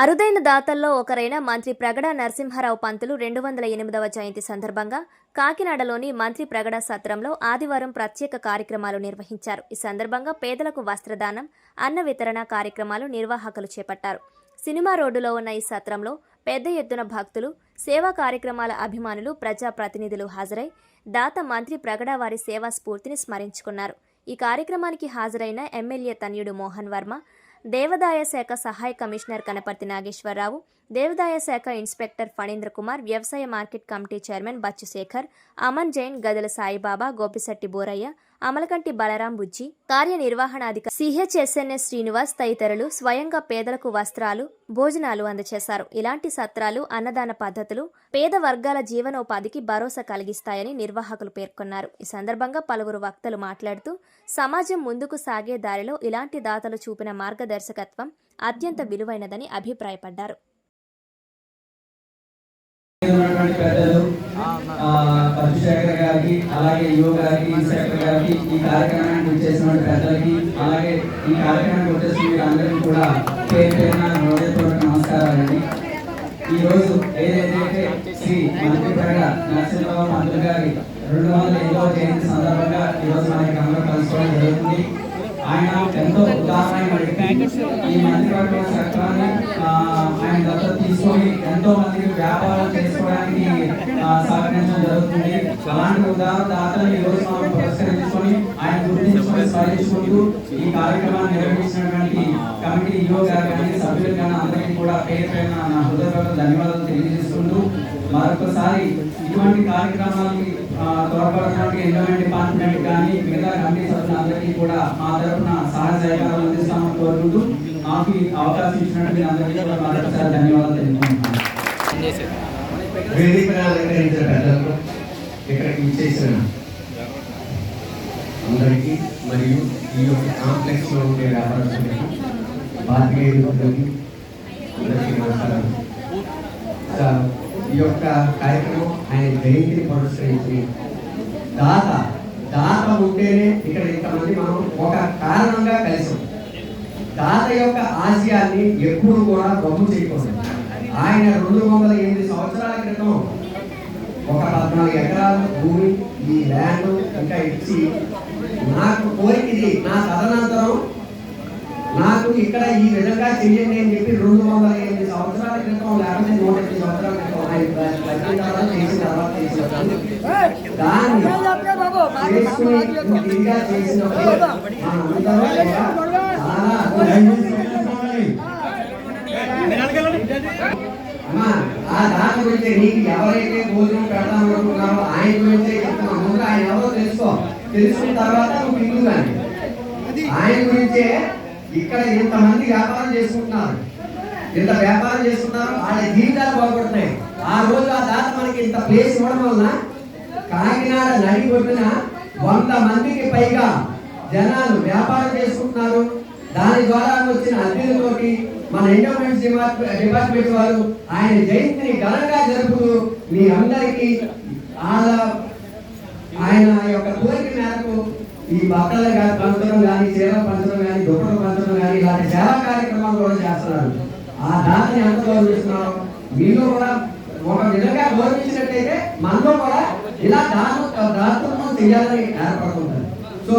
అరుదైన దాతల్లో ఒకరైన మంత్రి ప్రగడ నరసింహారావు పంతులు రెండు వందల ఎనిమిదవ జయంతి సందర్భంగా కాకినాడలోని మంత్రి ప్రగడ సత్రంలో ఆదివారం ప్రత్యేక కార్యక్రమాలు నిర్వహించారు. ఈ సందర్భంగా పేదలకు వస్త్రదానం అన్న వితరణ కార్యక్రమాలు నిర్వాహకులు చేపట్టారు. సినిమా రోడ్డులో ఉన్న ఈ సత్రంలో పెద్ద ఎత్తున భక్తులు సేవా కార్యక్రమాల అభిమానులు ప్రజాప్రతినిధులు హాజరై దాత మంత్రి ప్రగడ వారి సేవా స్ఫూర్తిని స్మరించుకున్నారు. ఈ కార్యక్రమానికి హాజరైన ఎమ్మెల్యే తన్యుడు మోహన్ వర్మ దేవాదాయ శాఖ సహాయ కమిషనర్ కనపర్తి నాగేశ్వరరావు దేవాదాయ శాఖ ఇన్స్పెక్టర్ ఫణీంద్ర కుమార్ వ్యవసాయ market committee chairman Bachchu Shekhar Aman Jain Gadala Saibaba Gopishetti Borayya Amalakanti Balaram Bujji కార్యనిర్వహణాధికారి సిహెచ్ఎస్ఎన్ఎస్ శ్రీనివాస్ తదితరులు స్వయంగా పేదలకు వస్త్రాలు భోజనాలు అందజేశారు ఇలాంటి సత్రాలు అన్నదాన పద్ధతులు పేద వర్గాల జీవనోపాధికి భరోసా కలిగిస్తాయని నిర్వాహకులు పేర్కొన్నారు. ఈ సందర్భంగా పలువురు వక్తలు మాట్లాడుతూ సమాజం ముందుకు సాగే దారిలో ఇలాంటి దాతలు చూపిన మార్గదర్శకత్వం అత్యంత విలువైనదని అభిప్రాయపడ్డారు. ఉన్నటువంటి గారికి అలాగే యువ గారికి ఇన్స్పెక్టర్ గారికి ఈ కార్యక్రమానికి వచ్చేసినటువంటి పెద్దలకి అలాగే ఈ కార్యక్రమానికి వచ్చేసిన మీరు కూడా పేరు పేరున హృదయపూర్వక నమస్కారాలండి. ఈరోజు ఏదైతే శ్రీ మంత్రిపేట నరసింహరావు మంత్రి గారి రెండు వందల ఎనిమిదవ జయంతి సందర్భంగా ఈరోజు రోజు మనకి అందరూ కలుసుకోవడం జరుగుతుంది. ఆయన ఎంతో ఉదాహరణ ఈ మంత్రివర్గ చట్టాన్ని ఆయన దత్త తీసుకొని ఎంతో మందికి వ్యాపారం చేసుకోవడానికి సహకరించడం జరుగుతుంది. అలాంటి ఉదాహరణ దాతలు ఈ రోజు మనం పురస్కరించుకొని ఆయన గుర్తించుకొని స్మరించుకుంటూ ఈ కార్యక్రమాన్ని నిర్వహించినటువంటి కమిటీ ఈఓ గారు కానీ సభ్యులు కానీ అందరికీ కూడా పేరు పైన నా హృదయపూర్వక ధన్యవాదాలు తెలియజేసుకుంటూ మరొకసారి ఇటువంటి కార్యక్రమాలకి త్వరపడటానికి తోడ్పడుతున్నటువంటి డిపార్ట్మెంట్ కానీ మిగతా కమిటీ సభ్యులందరికీ కూడా మా తరఫున సహాయ సహకారాలు అందిస్తామని కోరుకుంటూ మాకు అవకాశం ఇచ్చినట్టు అందరికీ కూడా మరొకసారి ధన్యవాదాలు తెలుపుకుంటున్నాను. వేదికను అలంకరించిన పెద్దలకు ఇక్కడికి ఇచ్చేసిన అందరికీ మరియు ఈ యొక్క కాంప్లెక్స్లో ఉండే వ్యాపారస్తులకి పాత్రికేయులకి అందరికీ నమస్కారం ఈ యొక్క కార్యక్రమం ఆయన జయంతిని పురస్కరించి దాత దాత ఉంటేనే ఇక్కడ ఇంతమంది మనం ఒక కారణంగా కలిసాం. దాత యొక్క ఆశయాన్ని ఎప్పుడు కూడా బొమ్మ చేయకూడదు ఆయన రెండు వందల ఎనిమిది సంవత్సరాల క్రితం ఒక పద్నాలుగు ఎకరాల భూమి ఈ ల్యాండ్ ఇంకా ఇచ్చి నాకు కోరికది నా తదనంతరం నాకు ఇక్కడ ఈ విధంగా చెయ్యండి అని చెప్పి రెండు వందల ఎనిమిది సంవత్సరాల క్రితం లేకపోతే నూట ఎనిమిది సంవత్సరాల క్రితం ఆయన చేసిన తర్వాత చేసిన దాన్ని చేసుకుని తిరిగా చేసినప్పుడు చాలా ఆ దాని గురించి నీకు ఎవరైతే భోజనం పెడతాం అనుకున్నారో ఆయన గురించే చెప్తున్నాం ముందు ఆయన ఎవరో తెలుసుకో. తెలుసుకున్న తర్వాత నువ్వు హిందూ కానీ ఆయన గురించే ఇక్కడ ఇంతమంది వ్యాపారం చేసుకుంటున్నారు. ఇంత వ్యాపారం చేసుకున్నారు వాళ్ళ జీవితాలు బాగుపడుతున్నాయి. ఆ రోజు ఆ దాత మనకి ఇంత ప్లేస్ ఇవ్వడం వలన కాకినాడ నడి ఒడ్డున వంద మందికి పైగా జనాలు వ్యాపారం చేసుకుంటున్నారు. దాని ద్వారా వచ్చిన అద్దెలతోటి మన ఎండోమెంట్స్ డిపార్ట్మెంట్ వారు ఆయన జయంతిని ఘనంగా జరుపుతూ మీ అందరికీ ఆయన యొక్క కోరిక మేరకు ఈ బట్టలు కానీ పంచడం కానీ చీర పంచడం కానీ దుప్పలు పంచడం కానీ ఇలాంటి సేవా కార్యక్రమాలు కూడా చేస్తున్నారు. ఆ దాన్ని ఎంత గౌరవిస్తున్నారు మీలో కూడా ఒక విధంగా గౌరవించినట్టయితే మనలో కూడా ఇలా దాత దాతృత్వం చేయాలని ఏర్పడుతుంది సో